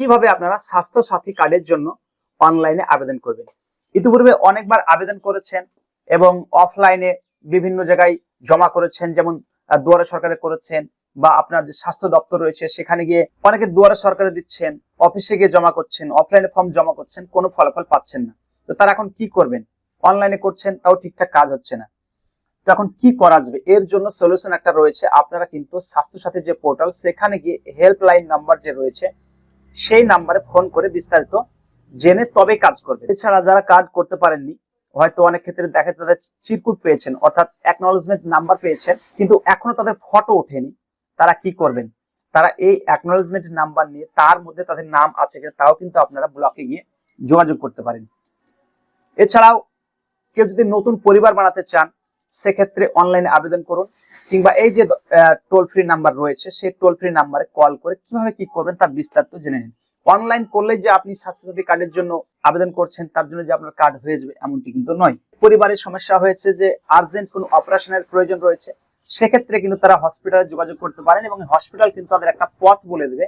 কীভাবে আপনারা স্বাস্থ্য সাথী কার্ডের জন্য অনলাইনে আবেদন করবেন? ইতিপূর্বে অনেকবার আবেদন করেছেন এবং অফলাইনে বিভিন্ন জায়গায় জমা করেছেন, যেমন দুয়ারে সরকারে করেছেন বা আপনার যে স্বাস্থ্য দপ্তর রয়েছে, সেখানে গিয়ে অনেকে দুয়ারে সরকারে দিচ্ছেন অফিসে গিয়ে জমা করছেন অফলাইনে ফর্ম জমা করছেন, কোনো ফলাফল পাচ্ছেন না। তো তারা এখন কি করবেন? অনলাইনে করছেন, তাও ঠিকঠাক কাজ হচ্ছে না। তো এখন কি করা যাবে? এর জন্য সলিউশন একটা রয়েছে। আপনারা কিন্তু স্বাস্থ্য সাথীর যে পোর্টাল সেখানে গিয়ে হেল্পলাইন নাম্বার যে রয়েছে সেই নাম্বারে ফোন করে বিস্তারিত জেনে তবে কাজ করবে। এছাড়া যারা কার্ড করতে পারেননি, হয়তো অনেক ক্ষেত্রে দেখা যাচ্ছে তাদের চিরকুট পেয়েছেন, অর্থাৎ অ্যাকনোলেজমেন্ট নাম্বার পেয়েছেন, কিন্তু এখনও তাদের ফটো ওঠেনি, তারা কি করবেন? তারা এই অ্যাকনোলেজমেন্ট নাম্বার নিয়ে তার মধ্যে তাদের নাম আছে কিনা, তাও কিন্তু আপনারা ব্লকে গিয়ে যোগাযোগ করতে পারেন। এছাড়াও কেউ যদি নতুন পরিবার বানাতে চান সেক্ষেত্রে অনলাইনে আবেদন করুন, কিংবা এই যে টোল ফ্রি নাম্বার রয়েছে, সেই টোল ফ্রি নাম্বারে কল করে কীভাবে কি করবেন তার বিস্তারিত জেনে নিন। অনলাইন করলে যে আপনি স্বাস্থ্যসাথী কার্ডের জন্য আবেদন করছেন, তার জন্য যে আপনার কার্ড হয়ে যাবে এমনটি কিন্তু নয়। পরিবারের সমস্যা হয়েছে যে আর্জেন্ট কোনো অপারেশনের প্রয়োজন রয়েছে, সেক্ষেত্রে কিন্তু তারা হসপিটালে যোগাযোগ করতে পারেন এবং হসপিটাল কিন্তু তাদের একটা পথ বলে দেবে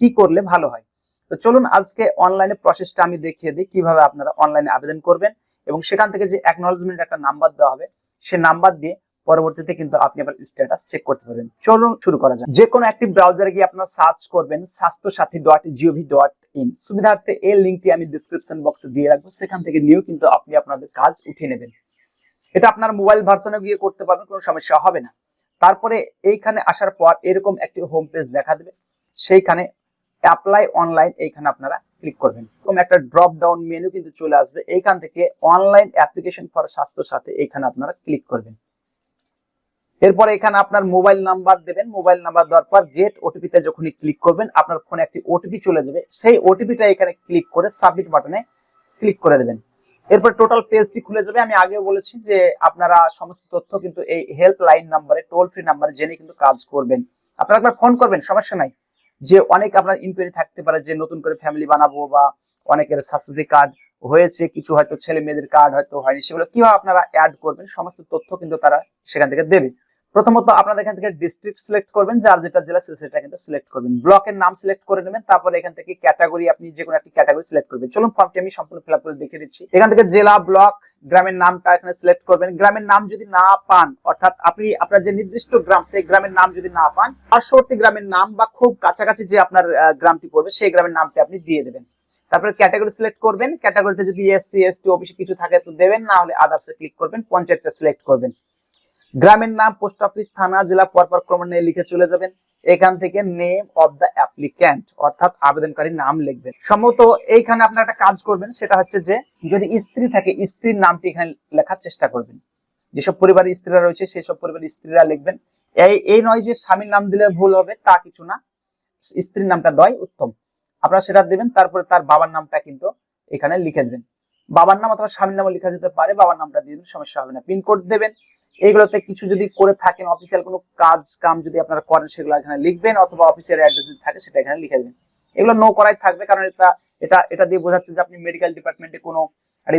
কি করলে ভালো হয়। তো চলুন আজকে অনলাইনে প্রসেসটা আমি দেখিয়ে দিই, কীভাবে আপনারা অনলাইনে আবেদন করবেন এবং সেখান থেকে যে অ্যাকনোলজমেন্ট একটা নাম্বার দেওয়া হবে সে নাম্বার দিয়ে পরবর্তীতে কিন্তু আপনি আবার স্ট্যাটাস চেক করতে পারবেন। চলুন শুরু করা যাক। যে কোনো একটি ব্রাউজারে গিয়ে আপনারা সার্চ করবেন স্বাস্থ্য সাথী ডট জিওভি ডট ইন সুবিধার্থে এই লিঙ্কটি আমি ডিসক্রিপশন বক্সে দিয়ে রাখব। সেখান থেকে নিয়েও কিন্তু আপনি আপনাদের কাজ উঠিয়ে নেবেন। এটা আপনার মোবাইল ভার্সনে গিয়ে করতে পারবেন, কোনো সমস্যা হবে না। তারপরে এইখানে আসার পর এরকম একটি হোম পেজ দেখা দেবে। সেইখানে অ্যাপ্লাই অনলাইন এইখানে আপনারা ক্লিক করবেন। এরকম একটা ড্রপ ডাউন মেনু কিন্তু চলে আসবে। এইখান থেকে অনলাইন অ্যাপ্লিকেশন ফর স্বাস্থ্য সাথে এখানে আপনারা ক্লিক করবেন। এরপর এখানে আপনার মোবাইল নাম্বার দেবেন। মোবাইল নাম্বার দেওয়ার পর গেট ওটিপিতে যখনই ক্লিক করবেন, আপনার ফোনে একটি ওটিপি চলে যাবে। সেই ওটিপিটা এখানে ক্লিক করে সাবমিট বাটনে ক্লিক করে দেবেন। এরপর টোটাল পেজটি খুলে যাবে। আমি আগেও বলেছি যে আপনারা সমস্ত তথ্য কিন্তু এই হেল্পলাইন নাম্বারে টোল ফ্রি নাম্বারে জেনে কিন্তু কাজ করবেন। আপনারা একবার ফোন করবেন, সমস্যা নাই। যে অনেক আপনার ইনকোয়ারি থাকতে পারে যে নতুন করে ফ্যামিলি বানাবো বা অনেকের স্বাস্থ্যসাথী কার্ড হয়েছে, কিছু হয়তো ছেলে মেয়েদের কার্ড হয়তো হয়নি, সেগুলো কীভাবে আপনারা অ্যাড করবেন? সমস্ত তথ্য কিন্তু তারা সেখান থেকে দেবে। প্রথমত আপনাদের এখান থেকে ডিস্ট্রিক্ট সিলেক্ট করবেন, যার যেটা জেলা সেটা কিন্তু সিলেক্ট করবেন। ব্লকের নাম সিলেক্ট করে নেবেন, তারপরে এখান থেকে ক্যাটাগরি আপনি যে কোনো একটি ক্যাটাগরি সিলেক্ট করবেন। চলুন ফর্মটি আমি সম্পূর্ণ ফিল করে দেখিয়ে দিচ্ছি। এখান থেকে জেলা ব্লক গ্রামের নামটা এখানে সিলেক্ট করবেন। গ্রামের নাম যদি না পান, অর্থাৎ আপনি আপনার যে নির্দিষ্ট গ্রাম, সেই গ্রামের নাম যদি না পান, পার্শ্ববর্তী গ্রামের নাম বা খুব কাছাকাছি যে আপনার গ্রামটি পড়বে, সেই গ্রামের নামটি আপনি দিয়ে দেবেন। তারপরে ক্যাটাগরি সিলেক্ট করবেন। ক্যাটাগরিতে যদি এসসি এসটি ওবিসি কিছু থাকে তো দেবেন, না হলে আদার্সে ক্লিক করবেন, পঞ্চায়েতটা সিলেক্ট করবেন। গ্রামের নাম পোস্ট অফিস থানা, জেলা পরপর ক্রমে লিখে চলে যাবেন। এখান থেকে নেম অফ দ্য অ্যাপ্লিক্যান্ট অর্থাৎ আবেদনকারীর নাম লিখবেন। সম্ভবত এইখানে আপনার একটা কাজ করবেন, সেটা হচ্ছে যে যদি স্ত্রী থাকে, স্ত্রীর নামটি এখানে লেখার চেষ্টা করবেন। যেসব পরিবারের স্ত্রীরা রয়েছে সেই সব পরিবারের স্ত্রীরা লিখবেন। এই এই নয় যে স্বামীর নাম দিলে ভুল হবে, তা কিছু না। স্ত্রীর নামটা দয় উত্তম। আপনারা সেটা দেবেন, তারপরে তার বাবার নামটা কিন্তু এখানে লিখে দেবেন। বাবার নাম অথবা স্বামীর নামও লেখা যেতে পারে, বাবার নামটা দিয়ে সমস্যা হবে না। পিনকোড দেবেন এইগুলোতে কিছু যদি করে থাকেন অফিসিয়াল কোনো কাজ কাম যদি আপনারা করেন, সেগুলো এখানে লিখবেন অথবা অফিসের অ্যাড্রেস যদি থাকে, সেটা এখানে লিখে দেবেন। এগুলো নো করাই থাকবে, কারণ এটা এটা এটা দিয়ে বোঝাচ্ছে যে আপনি মেডিকেল ডিপার্টমেন্টে কোনো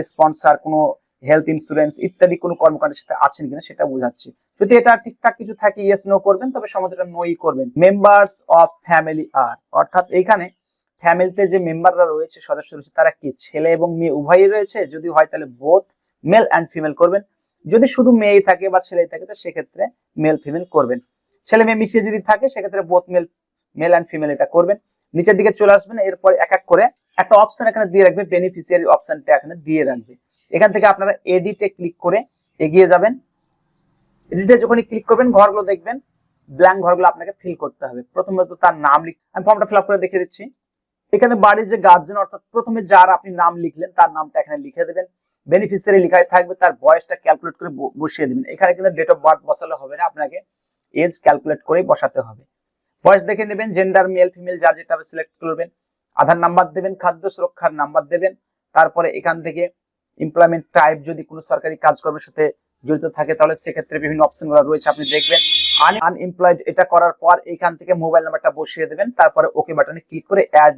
স্পন্সর কোনো হেলথ ইন্স্যুরেন্স ইত্যাদি কোনো কর্মকাণ্ডের সাথে আছেন কিনা, সেটা বোঝাচ্ছে। যদি এটা ঠিকঠাক কিছু থাকে ইয়েস নো করবেন, তবে সম্ভবত নোই করবেন। মেম্বার্স অফ ফ্যামিলি আর অর্থাৎ এখানে ফ্যামিলিতে যে মেম্বাররা রয়েছে, সদস্য রয়েছে, তারা কি? ছেলে এবং মেয়ে উভয়ই রয়েছে? যদি হয়, তাহলে বোথ মেল অ্যান্ড ফিমেল করবেন। যদি শুধু মেয়েই থাকে বা ছেলেই থাকে, তো সেক্ষেত্রে মেল ফিমেল করবেন। ছেলে মেয়ে মিশিয়ে যদি থাকে, সেক্ষেত্রে both male male and female এটা করবেন। নিচের দিকে চলে আসবেন, এরপর এক এক করে একটা অপশন এখানে দিয়ে রাখবে বেনিফিসিয়ারি অপশনটা এখানে দিয়ে রাখবে। এখান থেকে আপনারা এডিটে ক্লিক করে এগিয়ে যাবেন। এডিটে যখনই ক্লিক করবেন, ঘরগুলো দেখবেন ব্ল্যাঙ্ক ঘরগুলো আপনাকে ফিল করতে হবে। প্রথমত তার নাম লিখ আমি ফর্মটা ফিল আপ করে দেখিয়ে দিচ্ছি। এখানে বাড়ির যে গার্জেন অর্থাৎ প্রথমে যার আপনি নাম লিখলেন, তার নামটা এখানে লিখে দেবেন। বেনিফিসিয়ারি লেখায় থাকবে, তার বয়সটা ক্যালকুলেট করে বসিয়ে দিবেন। এখানে কিন্তু ডেট অফ বার্থ বসালে হবে না, আপনাকে এজ ক্যালকুলেট করেই বসাতে হবে। বয়স দেখে নেবেন জেন্ডার মেল ফিমেল যার যেটা সিলেক্ট করবেন। আধার নাম্বার দেবেন, খাদ্য সুরক্ষার নাম্বার দেবেন। তারপরে এখান থেকে এমপ্লয়মেন্ট টাইপ যদি কোনো সরকারি কাজকর্মের সাথে জড়িত থাকে, তাহলে সেক্ষেত্রে বিভিন্ন অপশনগুলো রয়েছে, আপনি দেখবেন। আনএমপ্লয়েড এটা করার পর এখান থেকে মোবাইল নাম্বারটা বসিয়ে দেবেন, তারপরে ওকে বাটনে ক্লিক করে অ্যাড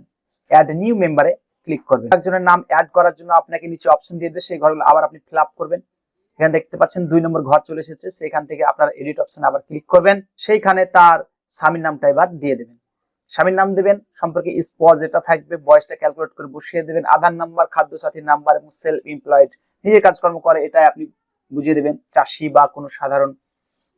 অ্যাড নিউ মেম্বারে ক্লিক করবেন। একজনের নাম অ্যাড করার জন্য আপনাকে নিচে অপশন দিয়ে দেবে সেই ঘরগুলো আবার আপনি ফিল করবেন। এখানে দেখতে পাচ্ছেন দুই নম্বর ঘর চলে এসেছে সেখান থেকে আপনার এডিট অপশন আবার ক্লিক করবেন। সেইখানে তার স্বামীর নামটা এবার দিয়ে দেবেন। স্বামীর নাম দেবেন সম্পর্কে স্পজ যেটা থাকবে বয়সটা ক্যালকুলেট করে বসিয়ে দেবেন। আধার নাম্বার খাদ্য সাথীর নাম্বার এবং সেলফ এমপ্লয়েড নিজে কাজকর্ম করে এটাই আপনি বুঝিয়ে দেবেন। চাষি বা কোনো সাধারণ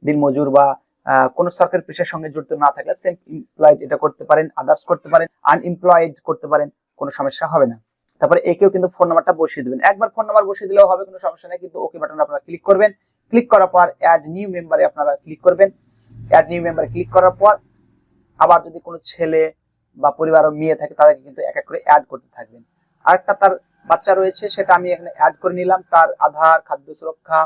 দিনমজুর বা আহ, কোনো সরকারি পেশার সঙ্গে জড়িত না থাকলে সেলফ এমপ্লয়েড এটা করতে পারেন আদার্স করতে পারেন আনএমপ্লয়েড করতে পারেন। কোনো সমস্যা হবে না। তারপরে একেও কিন্তু ফোন নাম্বারটা বসিয়ে দেবেন। একবার ফোন নাম্বার বসিয়ে দিলেও হবে, কোনো সমস্যা নেই, কিন্তু ওকে বাটন আপনারা ক্লিক করবেন। ক্লিক করার পর অ্যাড নিউ মেম্বারে আপনারা ক্লিক করবেন। অ্যাড নিউ মেম্বারে ক্লিক করার পর আবার যদি কোনো ছেলে বা পরিবারের মেয়ে থাকে, তাদেরকে কিন্তু এক এক করে অ্যাড করতে থাকবেন। আরেকটা তার বাচ্চা রয়েছে, সেটা আমি এখানে অ্যাড করে নিলাম। তার আধার, খাদ্য সুরক্ষা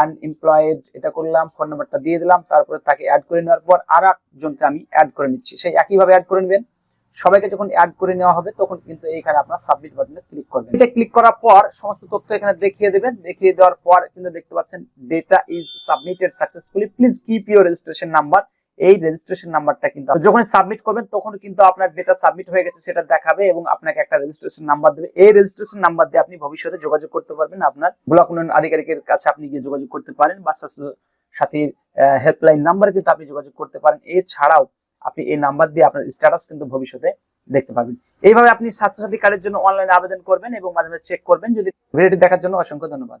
আনএমপ্লয়েড এটা করলাম ফোন নাম্বারটা দিয়ে দিলাম। তারপরে তাকে অ্যাড করে নেওয়ার পর আর একজনকে আমি অ্যাড করে নিচ্ছি। সেই একইভাবে অ্যাড করে নেবেন। সবাইকে যখন অ্যাড করে নেওয়া হবে, তখন কিন্তু এইখানে আপনার সাবমিট বাটনে ক্লিক করবেন। এটা ক্লিক করার পর সমস্ত তথ্য এখানে দেখিয়ে দেবেন। দেখিয়ে দেওয়ার পর কিন্তু দেখতে পাচ্ছেন data is submitted successfully please keep your registration number এই রেজিস্ট্রেশন নাম্বারটা কিন্তু যখন সাবমিট করবেন, তখন কিন্তু আপনার ডেটা সাবমিট হয়ে গেছে, সেটা দেখাবে এবং আপনাকে একটা রেজিস্ট্রেশন নাম্বার দেবে। এই রেজিস্ট্রেশন নাম্বার দিয়ে আপনি ভবিষ্যতে যোগাযোগ করতে পারবেন। আপনার ব্লক উন্নয়ন আধিকারিকের কাছে আপনি গিয়ে যোগাযোগ করতে পারেন বা স্বাস্থ্য সাথীর হেল্পলাইন নাম্বারে কিন্তু আপনি যোগাযোগ করতে পারেন। এছাড়াও আপনি এই নাম্বার দিয়ে আপনার স্ট্যাটাস কিন্তু ভবিষ্যতে দেখতে পাবেন এইভাবে আপনি স্বাস্থ্যসাথী কার্ডের জন্য অনলাইনে আবেদন করবেন এবং মাঝে মাঝে চেক করবেন। যদি ভিডিওটি দেখার জন্য অসংখ্য ধন্যবাদ।